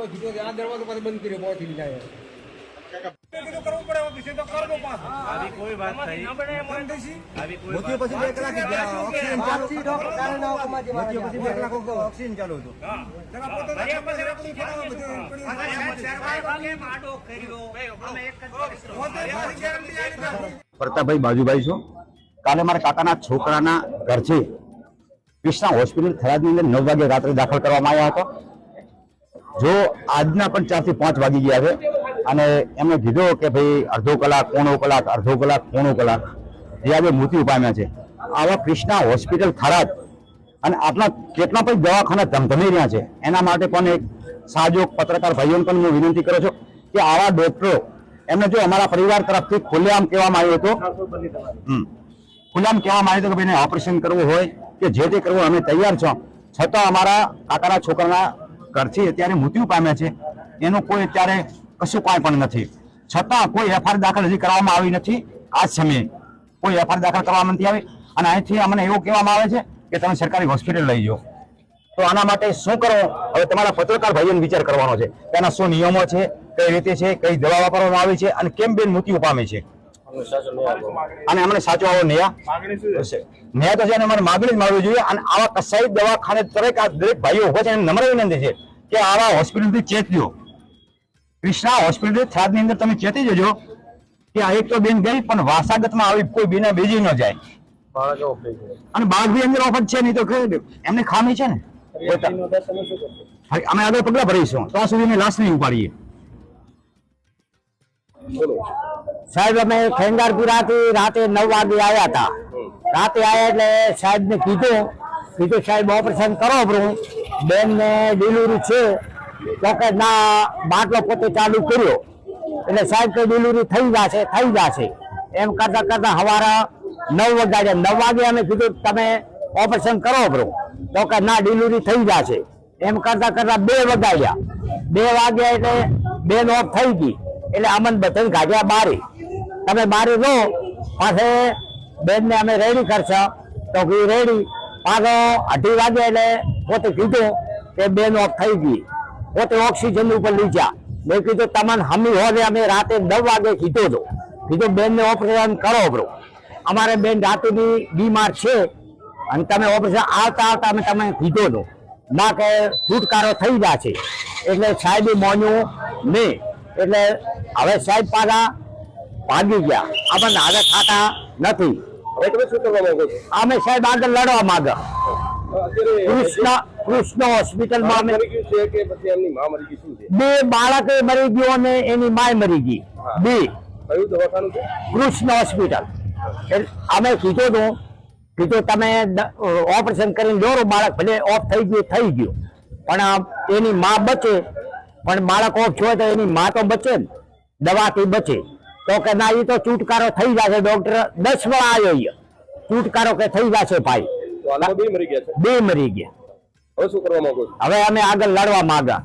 આ દરવાજો બંધ કર્યો. ઓક્સિજન ચાલુ હતું. પ્રતાપભાઈ બાજુભાઈ છો? કાલે મારા કાકાના છોકરાના ઘર છે. કૃષ્ણા હોસ્પિટલ થરાદની અંદર નવ વાગે રાત્રે દાખલ કરવામાં આવ્યા હતો. જો આજના પણ ચારથી પાંચ વાગી ગયા છે અને એમણે કીધો કે ભાઈ અડધો કલાક, પોણો કલાક, અડધો કલાક, પોણો કલાક જે આજે મૃત્યુ પામ્યા છે આવા ક્રિષ્ના હોસ્પિટલ થરાદ અને આટલા કેટલા પણ દવાખાના ધમધમી રહ્યા છે એના માટે પણ એક સાજો પત્રકાર ભાઈઓને પણ હું વિનંતી કરું છું કે આવા ડોક્ટરો એમને જો અમારા પરિવાર તરફથી ખુલ્લેઆમ કહેવામાં આવ્યું હતું. ખુલ્લેઆમ કહેવામાં આવ્યું હતું કે ભાઈને ઓપરેશન કરવું હોય કે જે તે કરવું અમે તૈયાર છો છતાં અમારા કાકાના છોકરાના ઘરથી અત્યારે મૃત્યુ પામ્યા છે. એનું કોઈ અત્યારે કશું કાંઈ પણ નથી. છતાં કોઈ એફઆઈઆર દાખલ હજી કરવામાં આવી નથી. આ સમયે કોઈ એફઆઈઆર દાખલ કરવામાં નથી આવી. અને અહીંથી અમને એવું કહેવામાં આવે છે કે તમે સરકારી હોસ્પિટલ લઈ જાઓ. તો આના માટે શું કરવું હવે તમારા પત્રકાર ભાઈઓને વિચાર કરવાનો છે તેના શું નિયમો છે, કઈ રીતે છે, કઈ દવા વાપરવામાં આવી છે અને કેમ બેન મૃત્યુ પામે છે? અને અમને સાચો આવો ન્યાય. તો છે અને અમારે માગણી જ મળવી જોઈએ અને આવા કસાઈ દવાખાને દરેક આ દરેક ભાઈઓ ઊભો છે એને નમ્ર વિનંતી છે કે આવા હોસ્પિટલથી ચેતજો કૃષ્ણા હોસ્પિટલ થરાદની અંદર તમે ચેતી જજો કે આ એક તો બેન ગઈ પણ વાસાગતમાં આવી કોઈ બેને બીજી ન જાય. અને બાળક બી અંદર ઓફર છે નહીં તો એમની ખામી છે ને. અમે આગળ પગલા ભરીશું. ત્યાં સુધી લાશ નહીં ઉપાડીએ. સાહેબ, અમે ખેંગારપુરાથી રાતે નવ વાગે આવ્યા હતા. રાતે આવ્યા એટલે સાહેબ ને કીધું કીધું, સાહેબ, ઓપરેશન કરો આપણું બેન ને ડિલિવરી છે. તો ના, બાટલો પોતે ચાલુ કર્યો. એટલે સાહેબ કે ડિલિવરી થઈ જશે થઈ જશે. એમ કરતા કરતા હવારા નવ વાગ્યા, નવ વાગે અમે કીધું, તમે ઓપરેશન કરો આપણું તો કે ના, ડિલિવરી થઈ જશે. એમ કરતા કરતા બે વગાડ્યા. બે વાગ્યા એટલે બેન ઓફ થઈ ગઈ. એટલે અમન બચન કાઢ્યા બારી. તમે બારી રહો પાસે બેનને અમે રેડી કરશો. તો કે રેડી પાછો અઢી વાગે એટલે પોતે કીધું કે બેન ઓફ થઈ ગઈ. પોતે ઓક્સિજન ઉપર લઈ જા મેં કીધું તમને હમી હોય અમે રાતે નવ વાગે કીધો હતો કીધું, બેનને ઓપરેશન કરો બ્રો અમારે બેન રાતની બીમાર છે. અને તમે ઓપરેશન આવતા આવતા અમે તમે કીધો હતો ના કે છુટકારો થઈ જશે એટલે સાહેબ મોન્યું નહીં. એટલે હવે સાહેબ પાછા ભાગી ગયા. આપણને હવે ખાતા નથી. હવે તમે શું કરવા માંગો છો? અમે સાહેબ આગળ લડવા માંગે. કૃષ્ણ હોસ્પિટલમાં બે બાળકે મરી ગયો અને એની માય મરી ગઈ. બે. કૃષ્ણ હોસ્પિટલ. અમે કીધું હતું કીધું તમે ઓપરેશન કરીને દોરો બાળક ભલે ઓફ થઈ ગયું થઈ ગયું. પણ એની માં બચે. પણ બાળક ઓફ છો તો એની માં તો બચે ને દવાથી બચે. તો કે ના એ તો છુટકારો થઈ જશે ડોક્ટર દસ વાર આવ્યો અહીંયા છુટકારો કે થઈ જશે ભાઈ. બે મરી ગયા બે મરી ગયા. હવે શું કરવા માંગો હવે અમે આગળ લડવા માંગા.